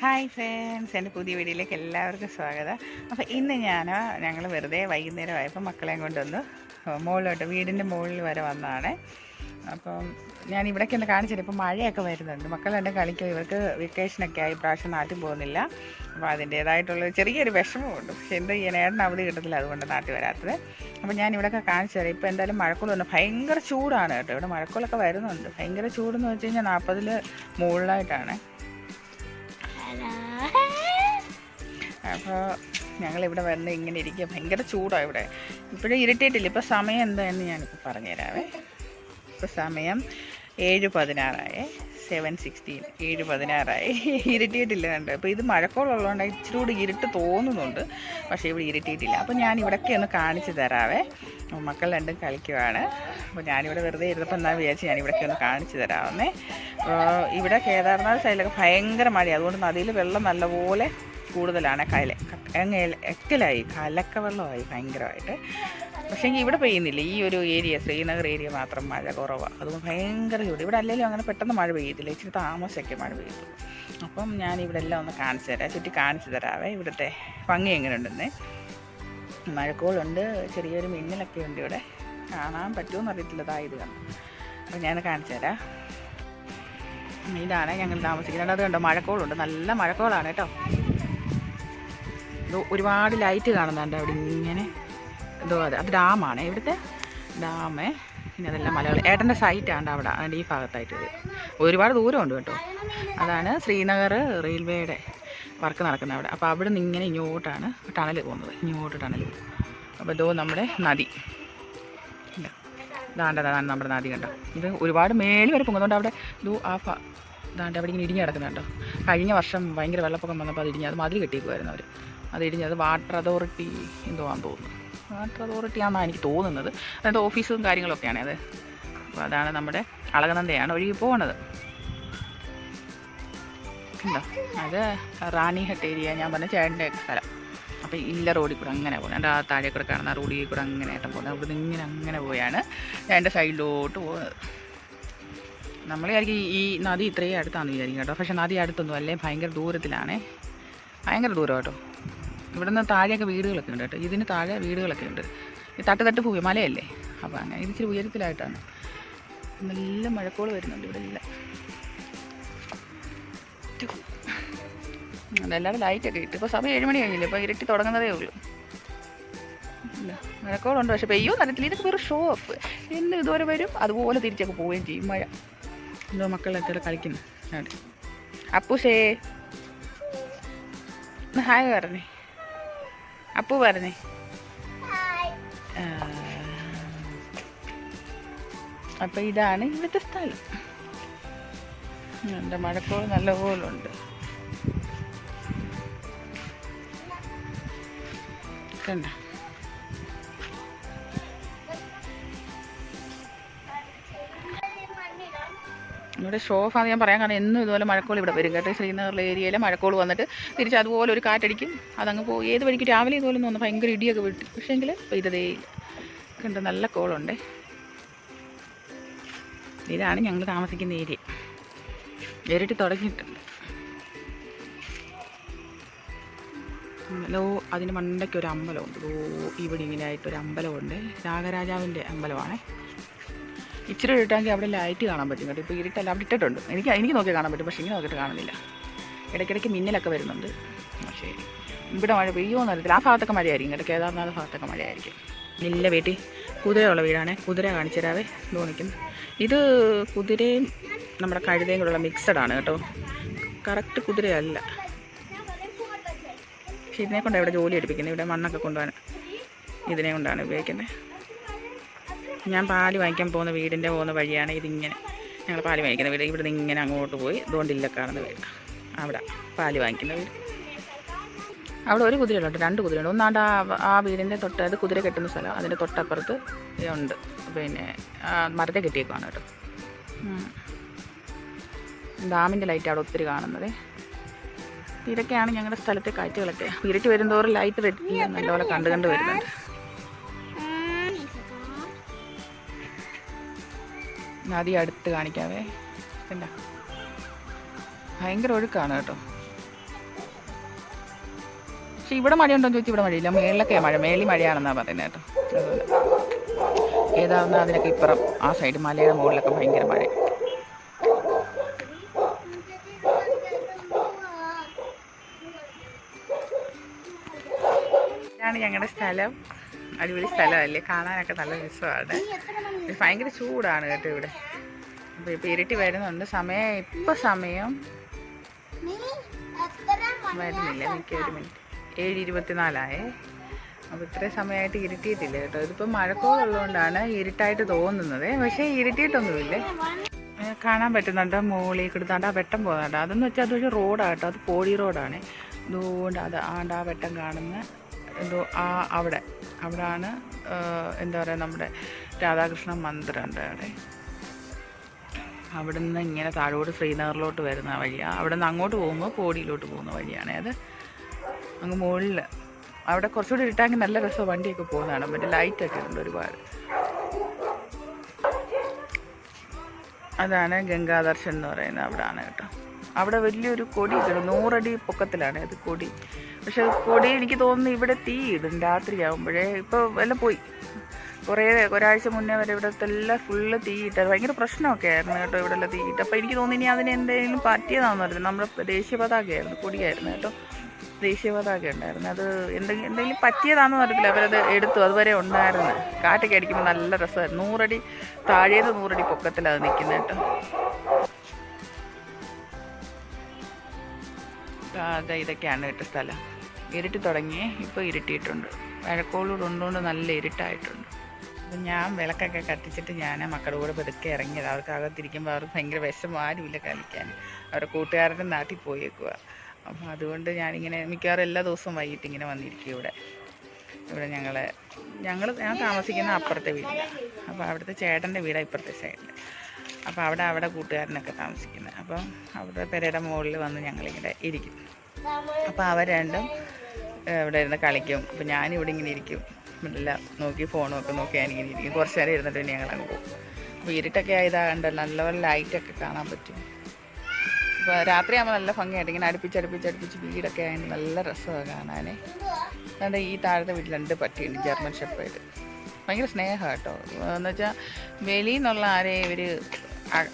Hi friends എന്റെ പുതിയ വീഡിയോയിലേക്ക് എല്ലാവർക്കും സ്വാഗതം. അപ്പോൾ ഇന്ന് ഞാൻ ഞങ്ങൾ വെറുതെ വൈകുന്നേരമായപ്പോൾ മക്കളെയും കൊണ്ടൊന്ന് മുകളിലോട്ട് വീടിന്റെ മുകളിൽ വരെ വന്നതാണ്. അപ്പം ഞാൻ ഇവിടേക്ക് ഒന്ന് കാണിച്ചിട്ട് ഇപ്പോൾ മഴയൊക്കെ വരുന്നുണ്ട്. മക്കളുണ്ട് കളിക്കും ഇവർക്ക് വെക്കേഷനൊക്കെ ആയി പ്രാവശ്യം നാട്ടിൽ പോകുന്നില്ല. അപ്പോൾ അതിന്റേതായിട്ടുള്ള ചെറിയൊരു വിഷമമുണ്ട്. പക്ഷേ എന്ത് ചെയ്യാൻ ഏട്ടൻ അവധി കിട്ടത്തില്ല അതുകൊണ്ട് നാട്ടിൽ വരാത്തത്. അപ്പോൾ ഞാൻ ഇവിടെയൊക്കെ കാണിച്ചു തരാം ഇപ്പോൾ എന്തായാലും മഴക്കുള്ള ഭയങ്കര ചൂടാണ് കേട്ടോ. ഇവിടെ മഴക്കുളമൊക്കെ വരുന്നുണ്ട്. ഭയങ്കര ചൂടെന്ന് വെച്ച് കഴിഞ്ഞാൽ നാൽപ്പതിൽ മുകളിലായിട്ടാണ്. അപ്പോൾ ഞങ്ങളിവിടെ വന്ന് ഇങ്ങനെ ഇരിക്കുക ഭയങ്കര ചൂടാണ് ഇവിടെ. ഇപ്പോഴും ഇരുട്ടിയിട്ടില്ല. ഇപ്പോൾ സമയം എന്താണെന്ന് ഞാനിപ്പോൾ പറഞ്ഞുതരാവേ. ഇപ്പോൾ സമയം ഏഴ് പതിനാറായേ. Seven sixteen. ഏഴ് പതിനാറായി. ഇരുട്ടിയിട്ടില്ല കണ്ട്? അപ്പോൾ ഇത് മഴക്കോളുള്ളതുകൊണ്ട് ഇച്ചിരി കൂടി ഇരുട്ട് തോന്നുന്നുണ്ട്. പക്ഷേ ഇവിടെ ഇരുട്ടിയിട്ടില്ല. അപ്പോൾ ഞാൻ ഇവിടൊക്കെ ഒന്ന് കാണിച്ചു തരാവേ. മക്കൾ രണ്ടും കളിക്കുവാണ്. അപ്പോൾ ഞാനിവിടെ വെറുതെ ഇരുന്നപ്പോൾ എന്നാൽ വിചാരിച്ച് ഞാൻ ഇവിടൊക്കെ ഒന്ന് കാണിച്ചു തരാമെന്നേ ഇവിടെ കേദാർനാഥ് സൈഡിലൊക്കെ ഭയങ്കര മഴയാണ് അതുകൊണ്ട് നദിയിൽ വെള്ളം നല്ലപോലെ കൂടുതലാണ്. കല എക്കലായി കലക്ക വെള്ളമായി ഭയങ്കരമായിട്ട്. പക്ഷേ ഇവിടെ പെയ്യുന്നില്ല. ഈ ഒരു ഏരിയ ശ്രീനഗർ ഏരിയ മാത്രം മഴ കുറവാണ് അതുകൊണ്ട് ഭയങ്കര ചൂട്. ഇവിടെ അല്ലെങ്കിലും അങ്ങനെ പെട്ടെന്ന് മഴ പെയ്യത്തില്ല. ഇച്ചിരി താമസമൊക്കെ മഴ പെയ്തു അപ്പം ഞാൻ ഇവിടെ എല്ലാം ഒന്ന് കാണിച്ചു തരാം. ചുറ്റി കാണിച്ചു തരാവേ. ഇവിടുത്തെ ഭംഗി എങ്ങനെയുണ്ടെന്ന്. മഴക്കോളുണ്ട്. ചെറിയൊരു മിന്നലൊക്കെ ഉണ്ട് ഇവിടെ. കാണാൻ പറ്റുമെന്ന് അറിയത്തില്ല. ഇതായത് അപ്പം ഞാൻ കാണിച്ചു തരാം. ഇതാണ് ഞങ്ങൾ താമസിക്കുന്നത്. അത് കണ്ടോ? മഴക്കോളുണ്ട്. നല്ല മഴക്കോളാണ് കേട്ടോ. ഒരുപാട് ലൈറ്റ് കാണുന്നുണ്ട് അവിടെ ഇങ്ങനെ. എന്തോ അത് അത് ഡാമാണ്. ഇവിടുത്തെ ഡാമ്. പിന്നെ അതെല്ലാം മലകൾ ഏട്ടന്റെ സൈറ്റാണ് അവിടെ അതിന്റെ ഈ ഭാഗത്തായിട്ട് ഒരുപാട് ദൂരമുണ്ട് കേട്ടോ. അതാണ് ശ്രീനഗർ റെയിൽവേയുടെ വർക്ക് നടക്കുന്നത് അവിടെ. അപ്പോൾ അവിടെ നിന്ന് ഇങ്ങനെ ഇങ്ങോട്ടാണ് ടണൽ പോകുന്നത്. ഇങ്ങോട്ട് ടണൽ പോകും. അപ്പോൾ ഇതോ നമ്മുടെ നദി. ഇല്ല. ദാണ്ടതാണ് നമ്മുടെ നദി കണ്ടോ. ഇത് ഒരുപാട് മേളിൽ വരെ പൊങ്ങുന്നുണ്ട്. അവിടെ ഇതോ ആ ഇതാണ്ട് അവിടെ ഇങ്ങനെ ഇടിഞ്ഞ് കിടക്കുന്നുണ്ടോ കഴിഞ്ഞ വർഷം ഭയങ്കര വെള്ളപ്പൊക്കം വന്നപ്പോൾ അത് ഇടിഞ്ഞ് അത് മതിൽ കെട്ടിക്കുമായിരുന്നു അവർ. അത് ഇടിഞ്ഞത് വാട്ടർ അതോറിറ്റി എന്തോ ആണെന്ന് തോന്നുന്നു. വാട്ടർ അതോറിറ്റി ആണെന്നാണ് എനിക്ക് തോന്നുന്നത്. അതായത് ഓഫീസും കാര്യങ്ങളൊക്കെയാണ് അത്. അപ്പോൾ അതാണ് നമ്മുടെ അളകനന്ദയാണ് ഒഴുകി പോകുന്നത് ഉണ്ടോ അത് റാണിഹട്ട് ഏരിയ ഞാൻ പറഞ്ഞ ചേട്ടന്റെ സ്ഥലം. അപ്പോൾ ഇല്ല റോഡിൽ കൂടെ അങ്ങനെ പോകുന്നത് എന്റെ ആ താഴെ കൂടെ കാണുന്ന റോഡിൽ കൂടെ അങ്ങനെ ഏട്ടൻ പോകുന്നത് അവിടെ നിന്ന് ഇങ്ങനെ അങ്ങനെ പോയാണ് എന്റെ സൈഡിലോട്ട് പോകുന്നത് നമ്മൾ വിചാരിക്കും ഈ നദി ഇത്രയും അടുത്താണെന്ന് വിചാരിക്കും കേട്ടോ. പക്ഷേ നദി അടുത്തൊന്നും അല്ലേ? ഭയങ്കര ദൂരത്തിലാണേ. ഭയങ്കര ദൂരം കേട്ടോ ഇവിടെ നിന്ന് താഴെയൊക്കെ വീടുകളൊക്കെ ഉണ്ട് കേട്ടോ. ഇതിന് താഴെ വീടുകളൊക്കെ ഉണ്ട്. ഈ തട്ട് തട്ട് മലയല്ലേ? അപ്പോൾ അങ്ങനെ ഇത് ഇച്ചിരി ഉയരത്തിലായിട്ടാണ്. നല്ല മഴക്കോൾ വരുന്നുണ്ട് ഇവിടെ എല്ലാം. അതല്ലാതെ ലൈറ്റൊക്കെ ഇട്ട്. ഇപ്പോൾ സമയം ഏഴ് മണി കഴിഞ്ഞില്ല? ഇപ്പോൾ ഇരുട്ടി തുടങ്ങുന്നതേ ഉള്ളൂ. മഴക്കോളുണ്ട്. പക്ഷെ പെയ്യോ അറിയത്തില്ല. ഇതൊക്കെ വെറും ഷോ ഓഫ് എന്ന് ഇതുവരെ വരും. അതുപോലെ തിരിച്ചൊക്കെ പോവുകയും ചെയ്യും മഴ. എന്തോ മക്കളൊക്കെ ഇവിടെ കളിക്കുന്നു. അവിടെ. അപ്പൂസേ. ഹായ് പറഞ്ഞേ. അപ്പു പറഞ്ഞേ. അപ്പൊ ഇതാണ് ഇവിടുത്തെ സ്ഥലം. എന്റെ മഴക്കോൾ നല്ല ഉണ്ട് കണ്ട? ഇവിടെ ഷോഫാന്ന് ഞാൻ പറയാൻ കാരണം എന്നും ഇതുപോലെ മഴക്കോൾ ഇവിടെ വരും കേട്ടോ. ശ്രീനഗറിലെ ഏരിയയിലെ മഴക്കോൾ വന്നിട്ട് തിരിച്ച് അതുപോലെ ഒരു കാറ്റടിക്കും. അതങ്ങ് പോയി. ഏത് വഴിക്ക് രാവിലെ ഇതുപോലെ ഒന്ന് ഭയങ്കര ഇടിയൊക്കെ വിട്ടു. പക്ഷേങ്കിൽ പെയ്തതേ കണ്ട് നല്ല കോളുണ്ട്. ഇതാണ് ഞങ്ങൾ താമസിക്കുന്ന ഏരിയ നേരിട്ട് തുടങ്ങിയിട്ടുണ്ട്. ഹലോ അതിന് മണ്ടയ്ക്ക് ഒരു അമ്പലമുണ്ട്. ഓ ഇവിടെ ഇങ്ങനെ ആയിട്ട് ഒരു അമ്പലമുണ്ട്. രാഗരാജാവിന്റെ അമ്പലമാണേ. ഇച്ചിരി ഇട്ടാങ്കിൽ അവിടെ ലൈറ്റ് കാണാൻ പറ്റും കേട്ടോ. ഇപ്പോൾ ഇരുട്ടല്ല അവിടെ ഇട്ടിട്ടുണ്ട്. എനിക്ക് എനിക്ക് നോക്കി കാണാൻ പറ്റും പക്ഷേ ഇങ്ങനെ നോക്കിയിട്ട് കാണുന്നില്ല. ഇടയ്ക്കിടയ്ക്ക് മിന്നലൊക്കെ വരുന്നുണ്ട്. പക്ഷേ ഇവിടെ മഴ പെയ്യുമെന്ന് അറിയത്തില്ല. ആ ഭാഗത്തൊക്കെ മഴയായിരിക്കും കേട്ടോ. കേദാർനാഥ് ഭാഗത്തൊക്കെ മഴയായിരിക്കും. ഇല്ല വീട്ടിൽ കുതിരയുള്ള വീടാണ്. കുതിര കാണിച്ചു തരാവേ. തോന്നിക്കുന്നു ഇത് കുതിരയും നമ്മുടെ കഴുതയും കൂടെയുള്ള മിക്സഡ് ആണ് കേട്ടോ. കറക്റ്റ് കുതിരയല്ല. പക്ഷെ ഇതിനെ കൊണ്ട് ഇവിടെ ജോലി എടുപ്പിക്കുന്നത്. ഇവിടെ മണ്ണൊക്കെ കൊണ്ടുപോകാൻ ഇതിനെ കൊണ്ടാണ് ഉപയോഗിക്കുന്നത്. ഞാൻ പാൽ വാങ്ങിക്കാൻ പോകുന്ന വീടിന്റെ പോകുന്ന വഴിയാണ് ഇതിങ്ങനെ ഞങ്ങൾ പാൽ വാങ്ങിക്കുന്ന വീട്. ഇവിടെ നിന്ന് ഇങ്ങനെ അങ്ങോട്ട് പോയി. കാണുന്ന വീട് അവിടെ പാൽ വാങ്ങിക്കുന്ന വീട്. അവിടെ ഒരു കുതിരയുണ്ട് രണ്ട് കുതിരയുണ്ട്. ഒന്നാണ്ട് ആ ആ വീടിന്റെ തൊട്ട് അത് കുതിര കെട്ടുന്ന സ്ഥലം. അതിന്റെ തൊട്ടപ്പുറത്ത് ഉണ്ട് പിന്നെ മരത്തെ കെട്ടിയേക്കുവാണ് കേട്ടോ. ഡാമിന്റെ ലൈറ്റ് അവിടെ ഒത്തിരി കാണുന്നത്. ഇതൊക്കെയാണ് ഞങ്ങളുടെ സ്ഥലത്തെ കാറ്റുകളൊക്കെ ഇരുട്ടി വരുന്നതോറും ലൈറ്റ് വെട്ടി നല്ലപോലെ കണ്ട് കണ്ട് വരുന്നുണ്ട്. നദി അടുത്ത് കാണിക്കാവേ. കണ്ട? ഭയങ്കര ഒഴുക്കാണ് കേട്ടോ. പക്ഷെ ഇവിടെ മഴയുണ്ടോ എന്ന് ചോദിച്ചാൽ ഇവിടെ മഴയില്ല. മേളിലൊക്കെ മഴ മേളി മഴയാണെന്നാണ് പറയുന്നത് കേട്ടോ. അതുപോലെ. ഏതാണെന്ന് അതിനൊക്കെ ഇപ്പുറം ആ സൈഡ് മലയുടെ മുകളിലൊക്കെ ഭയങ്കര മഴ. ഇതാണ് ഞങ്ങളുടെ സ്ഥലം. അടിപൊളി സ്ഥലമല്ലേ? കാണാനൊക്കെ നല്ല രസമാണ്. ഭയങ്കര ചൂടാണ് കേട്ടോ ഇവിടെ. അപ്പോൾ ഇപ്പോൾ ഇരുട്ടി വരുന്നുണ്ട്. സമയം ഇപ്പോൾ സമയം വരുന്നില്ല. എനിക്ക് ഒരു മിനിറ്റ്. ഏഴ് ഇരുപത്തിനാലായേ. അപ്പോൾ ഇത്രയും സമയമായിട്ട് ഇരുട്ടിയിട്ടില്ല കേട്ടോ. ഇതിപ്പോൾ മഴക്കോളുള്ളതുകൊണ്ടാണ് ഇരുട്ടായിട്ട് തോന്നുന്നത്. പക്ഷേ ഇരുട്ടിയിട്ടൊന്നുമില്ലേ? കാണാൻ പറ്റുന്നുണ്ട്. മുകളിൽ കിടന്നാണ്ട് ആ വെട്ടം പോകുന്നുണ്ട്. അതെന്ന് വെച്ചാൽ അതൊരു റോഡാട്ടോ കേട്ടോ. അത് പോടി റോഡാണ്. അതുകൊണ്ട് അത് ആണ്ട് ആ വെട്ടം കാണുന്ന എന്തോ ആ അവിടെ. അവിടാണ് എന്താ പറയുക നമ്മുടെ രാധാകൃഷ്ണ മന്ദിരം ഉണ്ട് അവിടെ? അവിടെ നിന്ന് ഇങ്ങനെ താഴോട്ട് ശ്രീനഗറിലോട്ട് വരുന്ന വഴിയാണ് അവിടെ നിന്ന് അങ്ങോട്ട് പോകുമ്പോൾ കോടിയിലോട്ട് പോകുന്ന വഴിയാണ്. അത് അങ്ങ് മുകളിൽ അവിടെ കുറച്ചുകൂടി ഇട്ടാങ്കിൽ നല്ല രസം വണ്ടിയൊക്കെ പോകുന്നതാണ്. മറ്റേ ലൈറ്റൊക്കെ ഉണ്ട് ഒരുപാട്. അതാണ് ഗംഗാദർശൻ എന്ന് പറയുന്നത് അവിടെയാണ് കേട്ടോ. അവിടെ വലിയൊരു കൊടി കിട്ടും നൂറടി പൊക്കത്തിലാണ് അത് കൊടി. പക്ഷെ കൊടി എനിക്ക് തോന്നുന്നു ഇവിടെ തീ ഇടും രാത്രിയാകുമ്പോഴേ ഇപ്പോൾ എല്ലാം പോയി. കുറേ ഒരാഴ്ച മുന്നേ വരെ ഇവിടുത്തെ എല്ലാം ഫുള്ള് തീയിട്ട് ഭയങ്കര പ്രശ്നമൊക്കെ ആയിരുന്നു കേട്ടോ ഇവിടെ എല്ലാം തീയിട്ട്. അപ്പോൾ എനിക്ക് തോന്നുന്നു ഇനി അതിന് എന്തെങ്കിലും പറ്റിയതാണെന്ന് പറയുന്നത് നമ്മുടെ ദേശീയ പതാകയായിരുന്നു. കൊടിയായിരുന്നു കേട്ടോ. ദേശീയ പതാക ഉണ്ടായിരുന്നു. അത് എന്തെങ്കിലും എന്തെങ്കിലും പറ്റിയതാണെന്ന് പറഞ്ഞില്ല അവരത് എടുത്തു. അതുവരെ ഉണ്ടായിരുന്നു. കാറ്റൊക്കെ അടിക്കുമ്പോൾ നല്ല രസമായിരുന്നു. നൂറടി താഴേന്ന് നൂറടി പൊക്കത്തിലാണ് നിൽക്കുന്നത് കേട്ടോ. ഇതൊക്കെയാണ് കേട്ടോ സ്ഥലം. ഇരുട്ടി തുടങ്ങി ഇപ്പോൾ ഇരുട്ടിയിട്ടുണ്ട്. വഴക്കോളൂട് ഉണ്ടുകൊണ്ട് നല്ല ഇരുട്ടായിട്ടുണ്ട്. അപ്പം ഞാൻ വിളക്കൊക്കെ കത്തിച്ചിട്ട് ഞാൻ മക്കളുടെ കൂടെ പതുക്കെ ഇറങ്ങിയത്. അവർക്ക് അകത്തിരിക്കുമ്പോൾ അവർക്ക് ഭയങ്കര വിഷമം. ആരുമില്ല കളിക്കാൻ. അവരുടെ കൂട്ടുകാരന്റെ നാട്ടിൽ പോയേക്കുക അപ്പം അതുകൊണ്ട് ഞാനിങ്ങനെ മിക്കവാറും എല്ലാ ദിവസവും വൈകിട്ട് ഇങ്ങനെ വന്നിരിക്കും ഇവിടെ. ഇവിടെ ഞങ്ങൾ ഞങ്ങൾ ഞാൻ താമസിക്കുന്ന അപ്പുറത്തെ വീട്ടിലാണ് അപ്പോൾ അവിടുത്തെ ചേട്ടന്റെ വീടാണ് ഇപ്പുറത്തെ സൈഡിൽ അപ്പോൾ അവിടെ അവിടെ കൂട്ടുകാരനൊക്കെ താമസിക്കുന്നത് അപ്പം അവിടെ പെരയുടെ മുകളിൽ വന്ന് ഞങ്ങളിങ്ങനെ ഇരിക്കും. അപ്പോൾ അവർ രണ്ടും ഇവിടെ ഇരുന്ന് കളിക്കും. അപ്പോൾ ഞാനിവിടെ ഇങ്ങനെ ഇരിക്കും. എല്ലാം നോക്കി ഫോണൊക്കെ നോക്കി ഞാനിങ്ങനെ ഇരിക്കും. കുറച്ച് നേരം ഇരുന്നിട്ട് പിന്നെ ഞങ്ങൾ അങ്ങ് പോകും. അപ്പോൾ ഇരുട്ടൊക്കെ ആയതാണ്ട് നല്ലപോലെ ലൈറ്റൊക്കെ കാണാൻ പറ്റും. അപ്പോൾ രാത്രിയാകുമ്പോൾ നല്ല ഭംഗിയായിട്ട് ഇങ്ങനെ അടുപ്പിച്ച് അടുപ്പിച്ച് അടുപ്പിച്ച് വീടൊക്കെ ആയതുകൊണ്ട് നല്ല രസമാണ് കാണാനേ. അതുകൊണ്ട് ഈ താഴത്തെ വീട്ടിൽ രണ്ട് പട്ടിയുണ്ട് ജർമ്മൻ ഷെപ്പേഡ് ഭയങ്കര സ്നേഹമാണ് കേട്ടോ എന്ന് വെച്ചാൽ വെളിയിൽ നിന്നുള്ള ആരെയും ഇവർ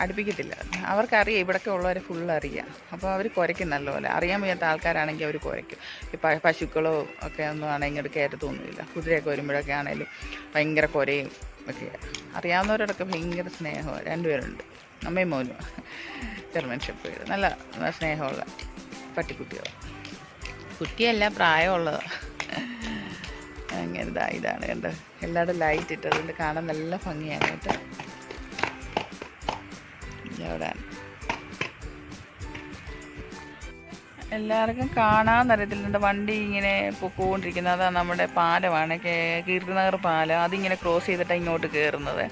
അടുപ്പിക്കത്തില്ല. അവർക്കറിയാം ഇവിടൊക്കെ ഉള്ളവരെ ഫുൾ അറിയാം. അപ്പോൾ അവർ കുരയ്ക്കും നല്ലപോലെ. അറിയാൻ വയ്യാത്ത ആൾക്കാരാണെങ്കിൽ അവർ കുരയ്ക്കും. ഈ പശുക്കളോ ഒക്കെ ഒന്നും ആണെങ്കിൽ ഇങ്ങോട്ട് കയറ്റത്തൊന്നുമില്ല കുതിരയൊക്കെ വരുമ്പോഴൊക്കെ ആണെങ്കിലും ഭയങ്കര കുരയും ഒക്കെ. അറിയാവുന്നവരോടൊക്കെ ഭയങ്കര സ്നേഹമാണ് രണ്ടുപേരുണ്ട്. അമ്മയും മോനും. ജർമ്മൻ ഷെപ്പേഡ് നല്ല സ്നേഹമുള്ള പട്ടിക്കുട്ടികൾ. കുട്ടിയല്ല പ്രായമുള്ളതാണ് അങ്ങനെ ഇതാ ഇതാണ് കണ്ടത്. എല്ലായിടും ലൈറ്റ് ഇട്ട് അതുകൊണ്ട് കാണാൻ നല്ല ഭംഗിയാണ് കേട്ടോ. ഇതവിടാണ് എല്ലാവർക്കും കാണാൻ കാണാമെന്നറിയത്തില്ല വണ്ടി ഇങ്ങനെ പൊക്കോണ്ടിരിക്കുന്നത് അതാണ് നമ്മുടെ പാലമാണ്. കീർത്തിനഗർ പാലം. അതിങ്ങനെ ക്രോസ് ചെയ്തിട്ട് ഇങ്ങോട്ട് കയറുന്നത്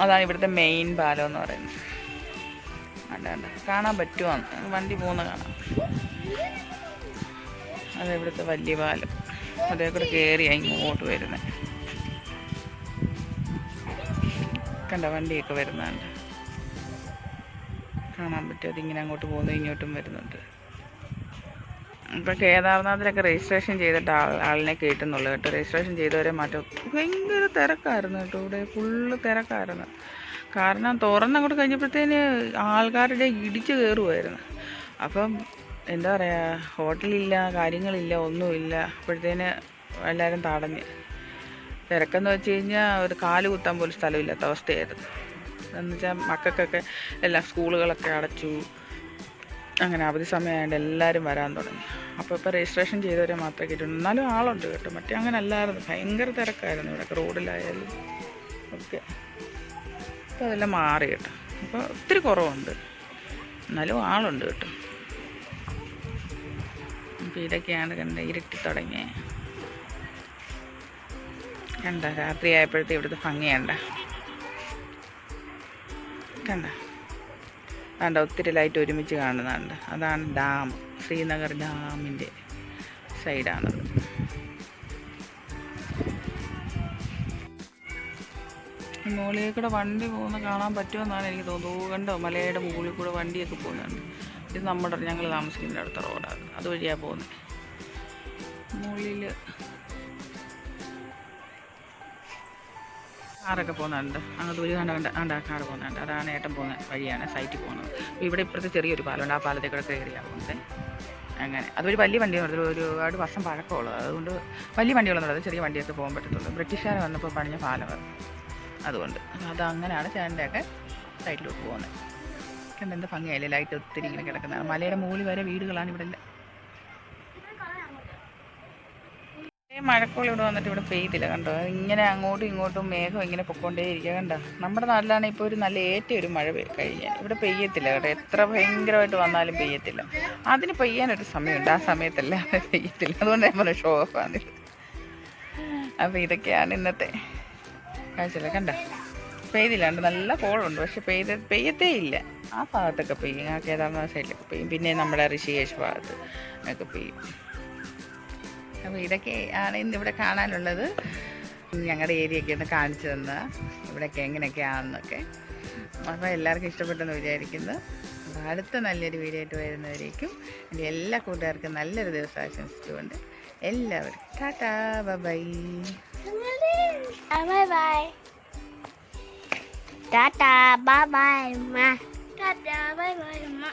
അതാണ് ഇവിടുത്തെ മെയിൻ പാലം എന്ന് പറയുന്നത്. അല്ല അല്ല കാണാൻ പറ്റുമോ? വണ്ടി പോകുന്ന കാണാം. അത് ഇവിടുത്തെ വലിയ പാലം. അതേ കൂടെ കയറിയാണ് ഇങ്ങോട്ട് വരുന്നത്. കണ്ട വണ്ടിയൊക്കെ വരുന്നുണ്ട്. കാണാൻ പറ്റും. അതിങ്ങനെ അങ്ങോട്ട് പോകുന്നു ഇങ്ങോട്ടും വരുന്നുണ്ട്. ഇപ്പം കേദാർനാഥിലൊക്കെ രജിസ്ട്രേഷൻ ചെയ്തിട്ട് ആൾ ആളിനെ കയറ്റുന്നുള്ളൂ കേട്ടോ. രജിസ്ട്രേഷൻ ചെയ്തവരെ മാറ്റം. ഭയങ്കര തിരക്കായിരുന്നു കേട്ടോ ഇവിടെ. ഫുള്ള് തിരക്കായിരുന്നു. കാരണം തുറന്നങ്ങോട്ട് കഴിഞ്ഞപ്പോഴത്തേന് ആൾക്കാരുടെ ഇടിച്ചു കയറുമായിരുന്നു അപ്പം എന്താ പറയുക ഹോട്ടലില്ല കാര്യങ്ങളില്ല ഒന്നുമില്ല. അപ്പോഴത്തേന് എല്ലാവരും തടഞ്ഞ്. തിരക്കെന്ന് വെച്ച് കഴിഞ്ഞാൽ ഒരു കാൽ കുത്താൻ പോലും സ്ഥലമില്ലാത്ത അവസ്ഥയായിരുന്നു. എന്ന് വെച്ചാൽ മക്കൾക്കൊക്കെ എല്ലാ സ്കൂളുകളൊക്കെ അടച്ചു. അങ്ങനെ അവധി സമയമായതുകൊണ്ട് എല്ലാവരും വരാൻ തുടങ്ങി. അപ്പോൾ ഇപ്പോൾ രജിസ്ട്രേഷൻ ചെയ്തവരെ മാത്രമേ കിട്ടുള്ളൂ എന്നാലും ആളുണ്ട് കേട്ടോ. മറ്റേ അങ്ങനെ അല്ലായിരുന്നു ഭയങ്കര തിരക്കായിരുന്നു ഇവിടെ റോഡിലായാലും ഒക്കെ. അപ്പോൾ അതെല്ലാം മാറി കേട്ടോ. അപ്പോൾ ഒത്തിരി കുറവുണ്ട്. എന്നാലും ആളുണ്ട് കേട്ടോ. അപ്പോൾ ഇതൊക്കെയാണ് കണ്ട ഇരുട്ടി തുടങ്ങിയ. കണ്ട? രാത്രി ആയപ്പോഴത്തെ ഇവിടുത്തെ ഭംഗി കണ്ട. കണ്ട ഒത്തിരി ലൈറ്റ് ഒരുമിച്ച് കാണുന്നുണ്ട്. അതാണ് ഡാം ശ്രീനഗർ ഡാമിന്റെ സൈഡാണത് മുകളിൽ കൂടെ വണ്ടി പോകുന്ന കാണാൻ പറ്റുമെന്നാണ് എനിക്ക് തോന്നുന്നത്. കണ്ടോ? മലയുടെ മുകളിൽ കൂടെ വണ്ടിയൊക്കെ പോകുന്നുണ്ട്. ഇത് നമ്മുടെ ഞങ്ങൾ താമസിക്കുന്ന അടുത്ത റോഡാണ് അതുവഴിയാണ് പോകുന്നത്. മുകളിൽ കാറൊക്കെ പോകുന്നുണ്ട്. അങ്ങോട്ട് ഒരു കണ്ട കണ്ട കണ്ട കാറ് പോകുന്നുണ്ട്. അതാണ് ഏട്ടൻ പോകുന്ന വഴിയാണ് സൈറ്റിൽ പോകുന്നത്. ഇവിടെ ഇപ്പുറത്ത് ചെറിയൊരു പാലമുണ്ട്. ആ പാലത്തിൽ കൂടെ കയറിയാണ് പോകുന്നത് അങ്ങനെ. അതൊരു വലിയ വണ്ടി ഒരു ഒരുപാട് വർഷം പഴക്കമുള്ളത്. അതുകൊണ്ട് വലിയ വണ്ടികളൊന്നും അത് ചെറിയ വണ്ടിയൊക്കെ പോകാൻ പറ്റത്തുള്ളൂ. ബ്രിട്ടീഷുകാർ വന്നപ്പോൾ പണിഞ്ഞ പാലം അത്. അതുകൊണ്ട്. അതങ്ങനെയാണ് അത് അങ്ങനെയാണ് ചേട്ടന്റെയൊക്കെ സൈറ്റിലോട്ട് പോകുന്നത്. കണ്ട എന്ത് ഭംഗിയായില്ലേ? ലൈറ്റ് ഒത്തിരി ഇങ്ങനെ കിടക്കുന്നതാണ്. മലയുടെ മുകളിൽ വരെ വീടുകളാണ് ഇവിടെ എല്ലാം ഈ മഴക്കോൾ ഇവിടെ വന്നിട്ട് ഇവിടെ പെയ്തില്ല കണ്ടോ? ഇങ്ങനെ അങ്ങോട്ടും ഇങ്ങോട്ടും മേഘം ഇങ്ങനെ പൊക്കോണ്ടേ ഇരിക്കുക കണ്ടോ? നമ്മുടെ നാട്ടിലാണ് ഇപ്പോൾ ഒരു നല്ല ഏറ്റ ഒരു മഴ കഴിഞ്ഞാൽ ഇവിടെ പെയ്യത്തില്ല കേട്ടോ. എത്ര ഭയങ്കരമായിട്ട് വന്നാലും പെയ്യത്തില്ല. അതിന് പെയ്യാനൊരു സമയമുണ്ട്. ആ സമയത്തല്ല പെയ്യത്തില്ല. അതുകൊണ്ട് പറഞ്ഞു ഷോ ഓഫ് ആണിത് അപ്പോൾ ഇതൊക്കെയാണ് ഇന്നത്തെ കാഴ്ചകൾ കണ്ട? പെയ്തില്ലാണ്ട് നല്ല കോളുണ്ട്. പക്ഷെ പെയ്ത് പെയ്യത്തേ ഇല്ല. ആ ഭാഗത്തൊക്കെ പെയ്യും. ആ കേദാർനാഥ് സൈഡിലൊക്കെ പെയ്യും. പിന്നെ നമ്മുടെ ഋഷികേശ് ഭാഗത്ത് ഒക്കെ പെയ്യും. അപ്പോൾ ഇതൊക്കെ ആണ് ഇന്ന് ഇവിടെ കാണാനുള്ളത്. ഞങ്ങളുടെ ഏരിയയൊക്കെ ഒന്ന് കാണിച്ചു തന്ന. ഇവിടെയൊക്കെ എങ്ങനെയൊക്കെയാണെന്നൊക്കെ. അപ്പോൾ എല്ലാവർക്കും ഇഷ്ടപ്പെട്ടെന്ന് വിചാരിക്കുന്നു. അപ്പോൾ അടുത്ത നല്ലൊരു വീഡിയോ ആയിട്ട് വരുന്നവരേക്കും എന്റെ എല്ലാ കൂട്ടുകാർക്കും നല്ലൊരു ദിവസം ആശംസിച്ചുകൊണ്ട് എല്ലാവർക്കും Tata bye bye. Bye Tata bye bye Tata bye by.